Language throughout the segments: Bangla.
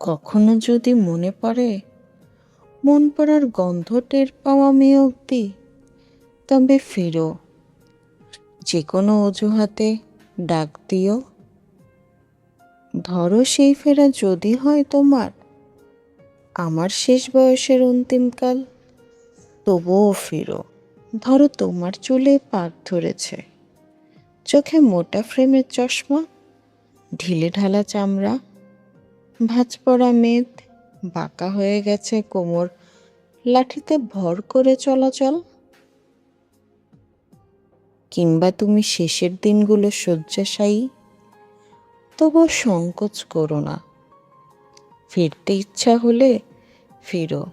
কখনো যদি মনে পড়ে, মন পড়ার গন্ধ টের পাওয়া মেয়ে অব্দি তবে ফেরো। যে কোনো অজুহাতে ডাক দিও। ধরো সেই ফেরা যদি হয় তোমার, আমার শেষ বয়সের অন্তিমকাল তবুও ফিরো। ধরো তোমার চুলে পাক ধরেছে। চোখে মোটা ফ্রেমের চশমা, ঢিলে ঢালা চামড়া ভাঁজ পড়া মেদ, বাঁকা হয়ে গেছে কোমর, লাঠিতে ভর করে চলাচল। কিংবা তুমি শেষের দিনগুলো শয্যাশায়ী তবু সংকোচ করো না। ফিরতে ইচ্ছা হলে ফিরো।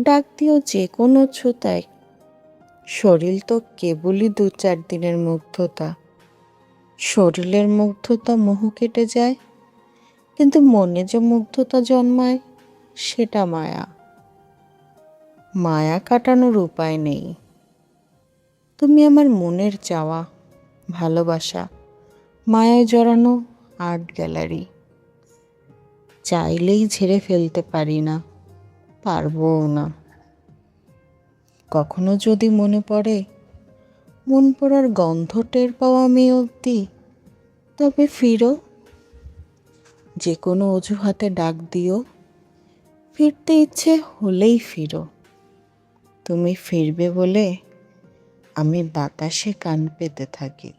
ডাক দিও যে কোনো ছুতায়। শরীর তো কেবলই দু চার দিনের মুগ্ধতা। শরীরের মুগ্ধতা মোহ কেটে যায়। কিন্তু মনে যে মুগ্ধতা জন্মায়, সেটা মায়া। মায়া কাটানোর উপায় নেই। তুমি আমার মনের চাওয়া, ভালোবাসা, মায়ায় জড়ানো আর্ট গ্যালারি। চাইলেই ঝেড়ে ফেলতে পারি না, পারবও না। কখনো যদি মনে পড়ে, মন পড়ার গন্ধ টের পাওয়া মেয়ে অব্দি তবে ফিরো যে কোনো অজুহাতে ডাক দিও। ফিরতে ইচ্ছে হলেই ফিরো। তুমি ফিরবে বলে আমি বাতাসে কান পেতে থাকি।